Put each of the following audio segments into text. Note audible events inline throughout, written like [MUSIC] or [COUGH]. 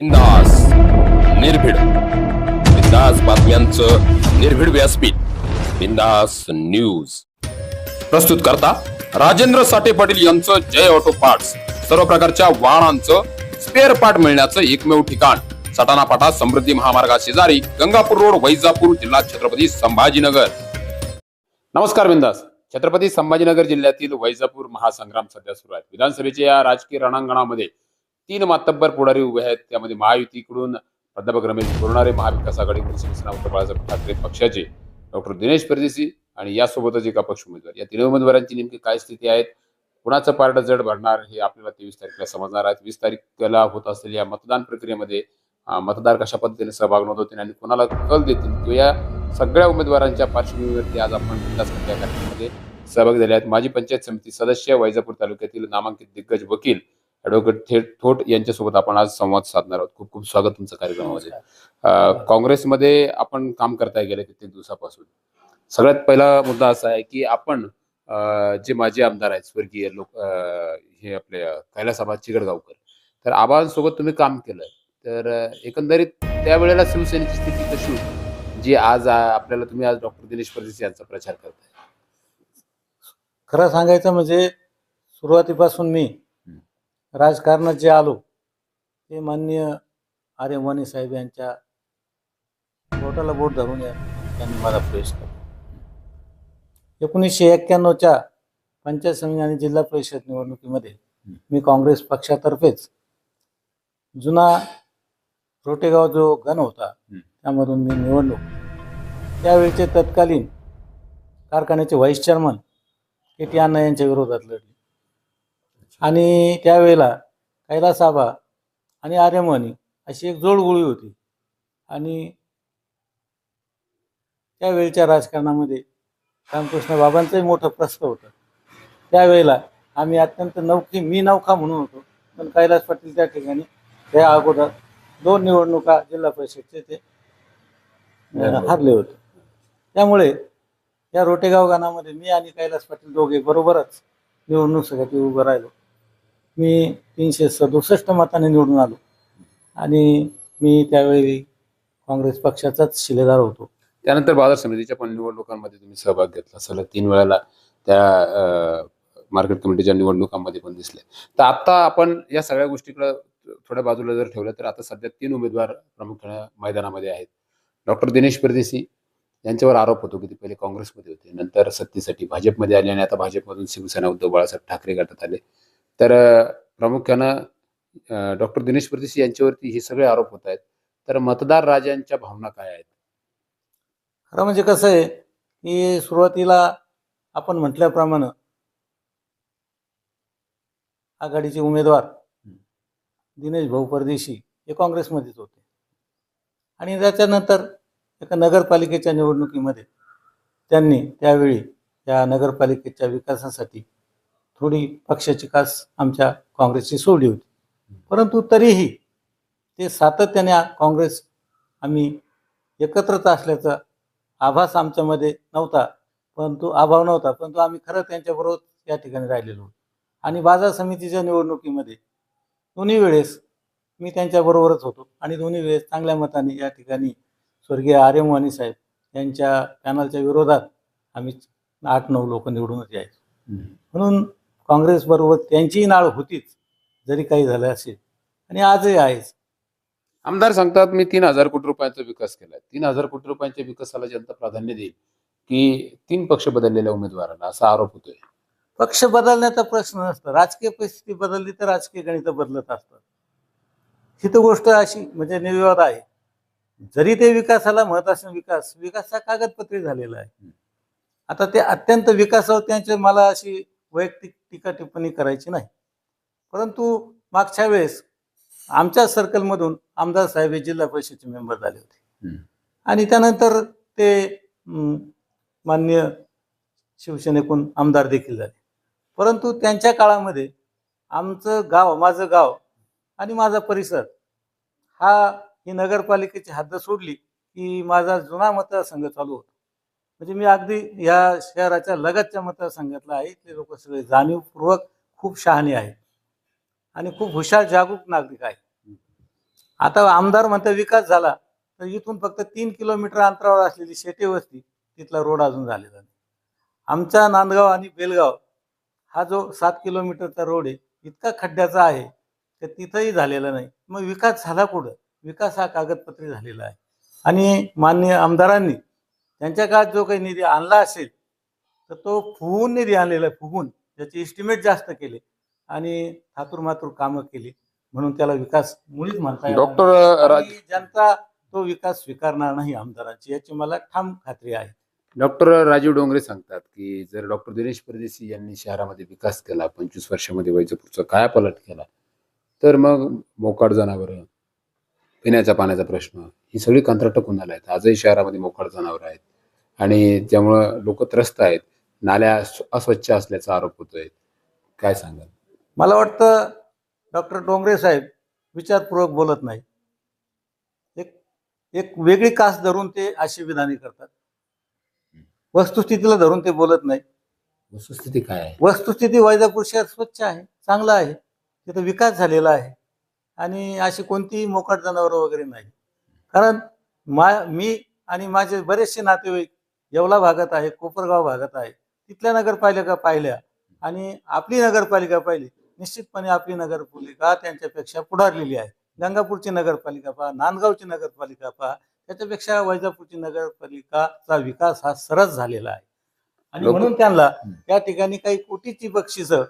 बिंदास निर्भीड. बिंदास बातम्यांचं निर्भीड व्यासपीठ. बिंदास न्यूज. प्रस्तुत करता राजेंद्र साठे पाटील यांचं जय ऑटो पार्ट्स. सर्व प्रकारच्या वाहनांचं स्पेअर पार्ट मिळण्याचं एकमेव ठिकाण. सटाणा पाटा समृद्धी महामार्गा शेजारी गंगापूर रोड वैजापूर जिल्हा छत्रपती संभाजीनगर. नमस्कार बिंदास. छत्रपती संभाजीनगर जिल्ह्यातील वैजापूर महासंग्राम सध्या सुरू आहे. विधानसभेच्या या राजकीय रणांगणामध्ये तीन मातब्बर पुढारी उभे आहेत. त्यामध्ये महायुतीकडून प्राध्यापक रमेश बोरणारे महाविकास आघाडीकडून शिवसेना उद्धव बाळासाहेब ठाकरे पक्षाचे डॉक्टर दिनेश परदेशी आणि यासोबतच एक अपक्ष उमेदवार. या तीन उमेदवारांची नेमकी काय स्थिती आहेत? कुणाचं पारडं जड भरणार हे आपल्याला तेवीस तारखेला समजणार आहे. वीस तारखेला होत असलेल्या मतदान प्रक्रियेमध्ये मतदार कशा पद्धतीने सहभाग नोंदवतील आणि कोणाला कल देतील? किंवा या सगळ्या उमेदवारांच्या पार्श्वभूमीवरती आज आपण विकास कार्यक्रमामध्ये सहभागी झाले आहेत. माजी पंचायत समिती सदस्य वैजापूर तालुक्यातील नामांकित दिग्गज वकील ॲडव्होकेट थेट थोट यांच्यासोबत आपण आज संवाद साधणार आहोत. खूप खूप स्वागत तुमचं कार्यक्रमामध्ये. काँग्रेसमध्ये आपण काम करताय गेल्या कित्येक दिवसापासून. सगळ्यात पहिला मुद्दा असा आहे की आपण जे माजी आमदार आहेत स्वर्गीय लोक हे आपले अं, कैलासाबाद चिगडगावकर तर आबांसोबत तुम्ही काम केलं तर एकंदरीत त्यावेळेला शिवसेनेची स्थिती कशी होती? जी आज आपल्याला तुम्ही आज डॉक्टर दिनेश परदेशी यांचा प्रचार करताय. खरं सांगायचं म्हणजे सुरुवातीपासून मी राजकारणात जे आलो. ते माननीय आर्य वाणी साहेब यांच्या बोटाला बोट धरून या- त्यांनी मला प्रवेश केला. एकोणीसशे एक्क्याण्णवच्या पंचायत समिती आणि जिल्हा परिषद निवडणुकीमध्ये मी काँग्रेस पक्षातर्फेच जुना रोटेगाव जो गण होता त्यामधून मी निवडणूक त्यावेळचे तत्कालीन कारखान्याचे vice chairman K T Anna यांच्या विरोधात लढली. आणि त्यावेळेला कैलास आबा आणि आर्यमणी अशी एक जोडगोळी होती. आणि त्यावेळच्या राजकारणामध्ये रामकृष्ण बाबांचंही मोठं प्रस्ताव होतं. त्यावेळेला आम्ही अत्यंत नौकी मी नौका म्हणून होतो पण कैलास पाटील त्या ठिकाणी त्या अगोदर दोन निवडणुका जिल्हा परिषदचे ते हारले होते. त्यामुळे या रोटेगाव गाणामध्ये मी आणि कैलास पाटील दोघे बरोबरच निवडणुकीसाठी उभं राहिलो. मी तीनशे सदुसष्ट मताने निवडून आलो. आणि मी त्यावेळी काँग्रेस पक्षाचाच शिलेदार होतो. त्यानंतर बाजार समितीच्या पण निवडणुकांमध्ये तुम्ही सहभाग घेतला. सलग तीन वेळेला त्या मार्केट कमिटीच्या निवडणुकांमध्ये पण दिसले. तर आता आपण या सगळ्या गोष्टीकडे थोड्या बाजूला जर ठेवलं तर आता सध्या तीन उमेदवार प्रामुख्याने मैदानामध्ये आहेत. डॉक्टर दिनेश परदेशी यांच्यावर आरोप होतो की ते पहिले काँग्रेसमध्ये होते. नंतर सत्तेसाठी भाजपमध्ये आले आणि आता भाजपमधून शिवसेना उद्धव बाळासाहेब ठाकरे गटात आले. तर प्रामुख्यानं डॉक्टर दिनेश परदेशी यांच्यावरती हे सगळे आरोप होत आहेत. तर मतदार राजांच्या भावना काय आहेत? खरं म्हणजे कसं आहे की सुरुवातीला आपण म्हटल्याप्रमाणे आघाडीचे उमेदवार दिनेश भाऊ परदेशी हे काँग्रेसमध्येच होते. आणि त्याच्यानंतर एका नगरपालिकेच्या निवडणुकीमध्ये त्यांनी त्यावेळी त्या नगरपालिकेच्या विकासासाठी थोडी पक्षाची कास आमच्या काँग्रेसची सोडली होती. परंतु तरीही ते सातत्याने काँग्रेस आम्ही एकत्रच असल्याचा आभास आमच्यामध्ये नव्हता परंतु अभाव नव्हता परंतु आम्ही खरं त्यांच्याबरोबर या ठिकाणी राहिलेलो होतो. आणि बाजार समितीच्या निवडणुकीमध्ये दोन्ही वेळेस मी त्यांच्याबरोबरच होतो आणि दोन्ही वेळेस चांगल्या मताने या ठिकाणी स्वर्गीय आर्य मोहनी साहेब यांच्या पॅनलच्या विरोधात आम्ही आठ नऊ लोक निवडूनच यायचो. म्हणून काँग्रेसबरोबर त्यांचीही नाळ होतीच जरी काही झालं असेल. आणि आजही आहेच. आमदार सांगतात मी तीन हजार कोटी रुपयांचा विकास केला तीन हजार कोटी रुपयांच्या विकासाला जनता प्राधान्य देईल की तीन पक्ष बदललेल्या उमेदवारांना? असा आरोप होतोय. पक्ष बदलण्याचा प्रश्न नसतो. राजकीय परिस्थिती बदलली तर राजकीय गणित बदलत असतात. ही तर गोष्ट अशी म्हणजे निर्विवाद आहे. जरी ते विकासाला म्हणत असेल विकास विकास हा कागदपत्री झालेला आहे. आता ते अत्यंत विकासावर त्यांचे मला अशी वैयक्तिक टीका टिप्पणी करायची नाही. परंतु मागच्या वेळेस आमच्या सर्कलमधून आमदार साहेब हे जिल्हा परिषदेचे मेंबर झाले होते. आणि त्यानंतर ते हम्म, माननीय शिवसेनेकडून आमदार देखील झाले. परंतु त्यांच्या काळामध्ये आमचं गाव माझं गाव आणि माझा परिसर हा ही नगरपालिकेची हद्द सोडली की माझा जुना मतदारसंघ चालू होता. म्हणजे मी अगदी या शहराच्या लगतच्या मतदारसंघातला आहे. इथले लोक सगळे जाणीवपूर्वक खूप शहाणे आहेत. आणि खूप हुशार जागरूक नागरिक आहेत. आता आमदार म्हणता विकास झाला तर इथून फक्त तीन किलोमीटर अंतरावर असलेली शेटे वस्ती तिथला रोड अजून झालेला नाही. आमचा नांदगाव आणि बेलगाव हा जो सात किलोमीटरचा रोड आहे इतका खड्ड्याचा आहे तर तिथंही झालेला नाही. मग विकास झाला कुठं? विकास हा कागदपत्री झालेला आहे. आणि माननीय आमदारांनी त्यांच्या काळात जो काही निधी आणला असेल तर तो फुगून निधी आणलेला आहे फुगून त्याचे एस्टिमेट जास्त केले आणि थातूर मातूर कामं केली म्हणून त्याला विकास मुळीच म्हणता. डॉक्टर जनता तो विकास स्वीकारणार नाही आमदारांची याची मला ठाम खात्री आहे. डॉक्टर राजीव डोंगरे सांगतात की जर डॉक्टर दिनेश परदेशी यांनी शहरामध्ये विकास केला पंचवीस वर्षामध्ये वैजपूरचा कायापालट केला तर मग मोकाट जनावरं पिण्याच्या पाण्याचा प्रश्न ही सगळी कंत्राट कुणाला आहेत? आजही शहरामध्ये मोकाट जनावरं आहेत. आणि त्यामुळं लोक त्रस्त आहेत नाल्या स्व- अस्वच्छ असल्याचा आरोप होतोय. काय सांगाल? मला वाटतं डॉक्टर डोंगरे साहेब विचारपूर्वक बोलत नाही एक एक वेगळी कास धरून ते अशी विधाने करतात. वस्तुस्थितीला धरून ते बोलत नाही वस्तुस्थिती काय आहे? वस्तुस्थिती वैजापूर शहर स्वच्छ आहे चांगलं आहे तिथं विकास झालेला आहे आणि अशी कोणतीही मोकाट जनावरं वगैरे नाही. कारण मा मी आणि माझे बरेचसे नातेवाईक येवला भागात आहे कोपरगाव भागात आहे. तिथल्या नगरपालिका पाहिल्या आणि आपली नगरपालिका पाहिली. निश्चितपणे आपली नगरपालिका त्यांच्यापेक्षा पुढारलेली आहे. गंगापूरची नगरपालिका पहा नांदगावची नगरपालिका पहा त्याच्यापेक्षा वैजापूरची नगरपालिकाचा विकास हा सरस झालेला आहे. आणि म्हणून त्यांना त्या ठिकाणी काही कोटीची बक्षिसं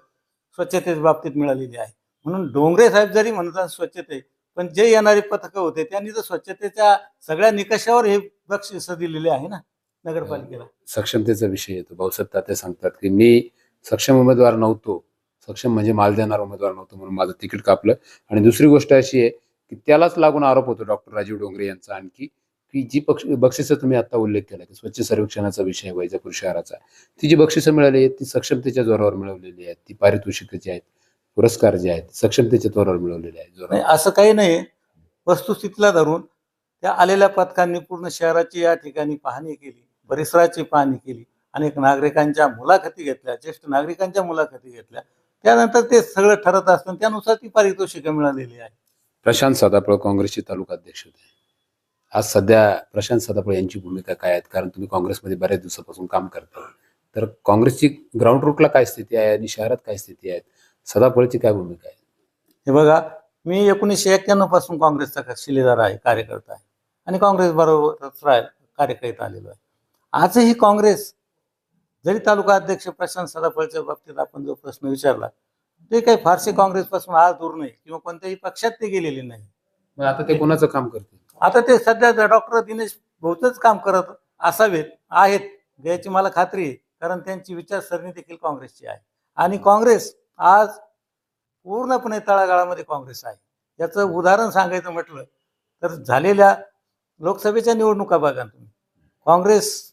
स्वच्छतेच्या बाबतीत मिळालेली आहे. म्हणून डोंगरे साहेब जरी म्हणतात स्वच्छते पण जे येणारे पथकं होते त्यांनी तर स्वच्छतेच्या सगळ्या निकषावर हे बक्षिस दिलेले आहे ना. नगरपालिकेला. सक्षमतेचा विषय येतो. भाऊसाहेब तात्या सांगतात की मी सक्षम उमेदवार नव्हतो. सक्षम म्हणजे माल देणारा उमेदवार नव्हतो म्हणून माझं तिकीट कापलं. आणि दुसरी गोष्ट अशी आहे की त्यालाच लागून आरोप होतो डॉक्टर राजीव डोंगरे यांचा आणखी की जी पक्ष बक्षिसं तुम्ही आता उल्लेख केला की स्वच्छ सर्वेक्षणाचा विषय वैजापूर शहराचा. ती जी बक्षिसं मिळाली आहेत ती सक्षमतेच्या जोरावर मिळवलेली आहेत ती पारितोषिक जे आहेत पुरस्कार जे आहेत सक्षमतेच्या जोरावर मिळवलेले आहेत नाही जोरावर असं काही नाही. वस्तुस्थितीला धरून त्या आलेल्या पथकांनी पूर्ण शहराची या ठिकाणी पाहणी केली. परिसराची पाहणी केली. अनेक नागरिकांच्या मुलाखती घेतल्या ज्येष्ठ नागरिकांच्या मुलाखती घेतल्या. त्यानंतर ते सगळं ठरत असतं त्यानुसार ती पारितोषिकं मिळालेली आहे प्रशांत सदाफळ काँग्रेसचे तालुका अध्यक्ष होते. आज सध्या प्रशांत सदाफळ यांची भूमिका काय आहे कारण तुम्ही काँग्रेसमध्ये बऱ्याच दिवसापासून काम करता. तर काँग्रेसची ग्राउंड रूटला काय स्थिती आहे आणि शहरात काय स्थिती आहे? सदाफळची काय भूमिका आहे? हे बघा मी एकोणीसशे एक्क्याण्णवपासून काँग्रेसचा शिलेदार आहे कार्यकर्ता आहे. आणि काँग्रेस बरोबरच राह कार्यकर्ता आलेलो आहे. आजही काँग्रेस जरी तालुका अध्यक्ष प्रशांत सदाफळच्या बाबतीत आपण जो प्रश्न विचारला ते काही फारसे काँग्रेसपासून आज दूर नाही किंवा कोणत्याही पक्षात ते गेलेले नाही. मग आता ते कोणाचं काम करतील? आता ते सध्या डॉक्टर दिनेश बहुतच काम करत असावेत आहेत याची मला खात्री आहे कारण त्यांची विचारसरणी देखील काँग्रेसची आहे. आणि काँग्रेस आज पूर्णपणे तळागाळामध्ये काँग्रेस आहे. याचं उदाहरण सांगायचं म्हटलं तर झालेल्या लोकसभेच्या निवडणुका बघा तुम्ही. काँग्रेस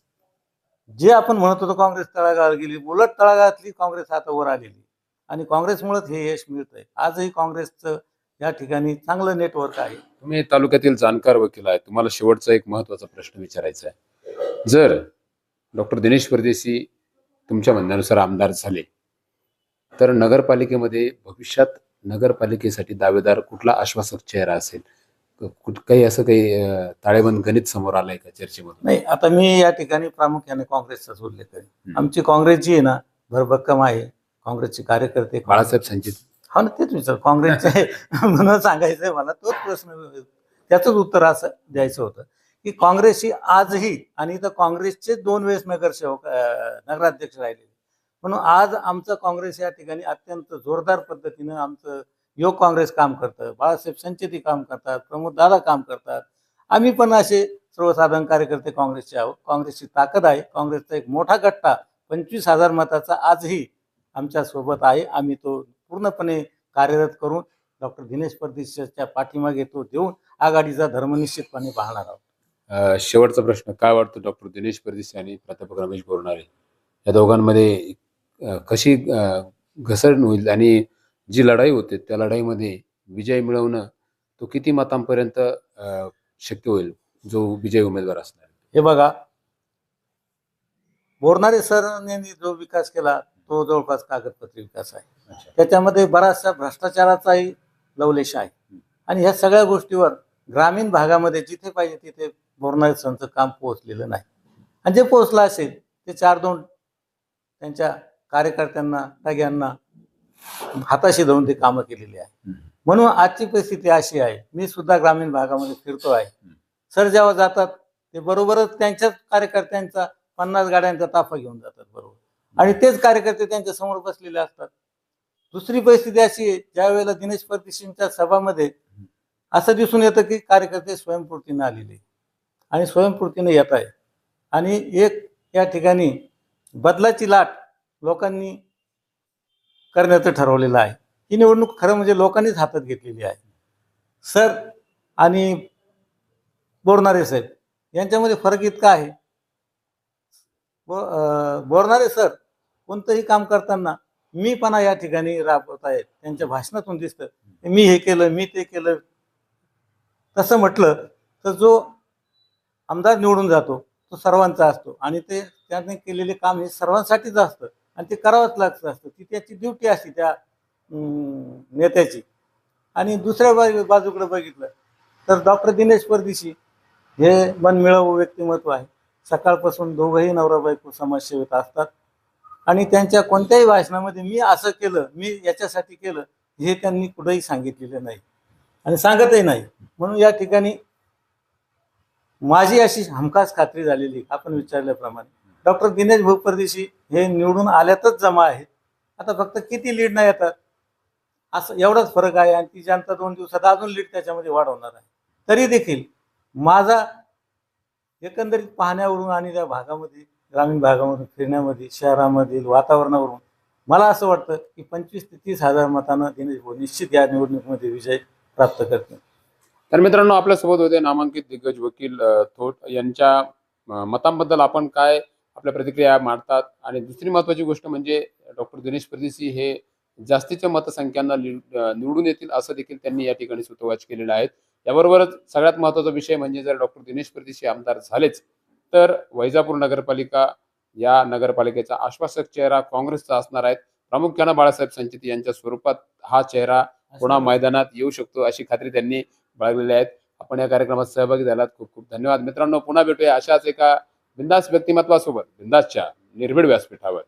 जे आपण म्हणत होतो काँग्रेस तळागाळात गेली उलट तळागाळातली काँग्रेस आता वर आलेली आणि काँग्रेसमुळेच हे यश मिळतंय. आजही काँग्रेसचं या ठिकाणी चांगलं नेटवर्क आहे. तुम्ही तालुक्यातील जाणकार वकील आहे तुम्हाला शेवटचा एक महत्त्वाचा प्रश्न विचारायचा आहे. जर डॉक्टर दिनेश परदेशी तुमच्या म्हणण्यानुसार आमदार झाले तर नगरपालिकेमध्ये भविष्यात नगरपालिकेसाठी दावेदार कुठला आश्वासक चेहरा असेल? कुठ काही असं काही ताळेबंद गणित समोर आलंय का चर्चेमधून? नाही आता मी या ठिकाणी प्रामुख्याने काँग्रेसचाच उल्लेख करेन. आमची काँग्रेस जी आहे ना भरभक्कम आहे. काँग्रेसचे कार्यकर्ते बाळासाहेब संचित हा ना तेच विचार. काँग्रेसचे [LAUGHS] म्हणून सांगायचंय मला तोच प्रश्न त्याचंच उत्तर असं द्यायचं होतं की काँग्रेसची आजही आणि इथं काँग्रेसचे दोन वेळेस नगरसेवक नगराध्यक्ष राहिले. म्हणून आज आमचं काँग्रेस या ठिकाणी अत्यंत जोरदार पद्धतीनं आमचं योग काँग्रेस काम करतं बाळासाहेब संचेती काम करतात प्रमोद दादा काम करतात. आम्ही पण असे सर्वसाधारण कार्यकर्ते काँग्रेसचे आहोत. काँग्रेसची ताकद आहे. काँग्रेसचा एक मोठा गट्टा पंचवीस हजार मताचा आजही आमच्यासोबत आहे. आम्ही तो पूर्णपणे कार्यरत करून डॉक्टर दिनेश परदेशच्या पाठीमागे तो देऊन आघाडीचा धर्म निश्चितपणे पाहणार आहोत. शेवटचा प्रश्न. काय वाटतो डॉक्टर दिनेश परदेश आणि प्राध्यापक रमेश बोरणारे या दोघांमध्ये कशी घसरण होईल आणि जी लढाई होते त्या लढाईमध्ये विजय मिळवणं तो किती मतांपर्यंत शक्य होईल? जो विजय उमेदवार असणार. हे बघा. बोरणारे सरांनी जो विकास केला तो जवळपास कागदपत्री विकास आहे. त्याच्यामध्ये बराचसा भ्रष्टाचाराचाही लवलेश आहे. आणि ह्या सगळ्या गोष्टीवर ग्रामीण भागामध्ये जिथे पाहिजे तिथे बोरणारे संचं काम पोहोचलेलं नाही. आणि जे पोहोचलं असेल ते चार दोन त्यांच्या कार्यकर्त्यांना टाग्यांना हाताशी धरून ते कामं केलेली आहे. म्हणून आजची परिस्थिती अशी आहे. मी सुद्धा ग्रामीण भागामध्ये फिरतो आहे. सर जेव्हा जातात ते बरोबरच त्यांच्याच कार्यकर्त्यांचा पन्नास गाड्यांचा ताफा घेऊन जातात बरोबर. आणि तेच कार्यकर्ते त्यांच्यासमोर बसलेले असतात. दुसरी परिस्थिती अशी आहे ज्या वेळेला दिनेश परदेशींच्या सभामध्ये असं दिसून येतं की कार्यकर्ते स्वयंपूर्तीने आलेले आणि स्वयंपूर्तीने येत आहे आणि एक या ठिकाणी बदलाची लाट लोकांनी करण्याचं ठरवलेलं आहे. ही निवडणूक खरं म्हणजे लोकांनीच हातात घेतलेली आहे. सर आणि बोरणारे साहेब यांच्यामध्ये फरक इतका आहे. बो बोरणारे सर कोणतंही काम करताना मीपणा या ठिकाणी राबवत आहेत त्यांच्या भाषणातून दिसतं. मी हे केलं मी ते केलं. तसं म्हटलं तर जो आमदार निवडून जातो तो सर्वांचा असतो. आणि ते त्याने केलेले काम हे सर्वांसाठीच असतं. आणि ते करावंच लागत असतं. ती त्याची ड्युटी असते त्या नेत्याची. आणि दुसऱ्या बाजू बाजूकडे बघितलं तर डॉक्टर दिनेश परदेशी हे मनमिळावू व्यक्तिमत्व आहे. सकाळपासून दोघंही नवरा बायको समाजसेवेत असतात. आणि त्यांच्या कोणत्याही भाषणामध्ये मी असं केलं मी याच्यासाठी केलं हे त्यांनी कुठंही सांगितलेलं नाही. आणि सांगतही नाही. म्हणून या ठिकाणी माझी अशी हमखास खात्री झालेली आपण विचारल्याप्रमाणे. डॉक्टर दिनेश भूपरदेशी हे निवडून आल्यातच जमा आहेत. आता फक्त किती लीड नाही येतात? असं एवढाच फरक आहे आणि ती जनता दोन दिवसात अजून लीड त्याच्यामध्ये वाढवणार आहे. तरी देखील माझा एकंदरीत पाहण्यावरून आणि त्या भागामध्ये ग्रामीण भागामधून फिरण्यामध्ये शहरामधील वातावरणावरून मला असं वाटतं की पंचवीस ते तीस हजार मतानं दिनेश भाऊ निश्चित या निवडणुकीमध्ये विजय प्राप्त करतील. तर मित्रांनो आपल्यासोबत होते नामांकित दिग्गज वकील थोट. यांच्या मतांबद्दल आपण काय आपल्या प्रतिक्रिया मांडतात. आणि दुसरी महत्वाची गोष्ट म्हणजे डॉक्टर दिनेश परदेशी हे जास्तीच्या मतसंख्यांना निवडून येतील असं देखील त्यांनी या ठिकाणी सुतोवाच केलेलं आहे. याबरोबरच सगळ्यात महत्त्वाचा विषय म्हणजे जर डॉक्टर दिनेश परदेशी आमदार झालेच तर वैजापूर नगरपालिका या नगरपालिकेचा आश्वासक चेहरा काँग्रेसचा असणार आहे प्रामुख्यानं बाळासाहेब संचित यांच्या स्वरूपात हा चेहरा पुन्हा मैदानात येऊ शकतो अशी खात्री त्यांनी बाळगलेली आहेत आपण या कार्यक्रमात सहभागी झालात. खूप खूप धन्यवाद. मित्रांनो पुन्हा भेटूया अशाच एका बिंदास व्यक्तिमत्वासोबत बिंदासच्या निर्भीड व्यासपीठावर.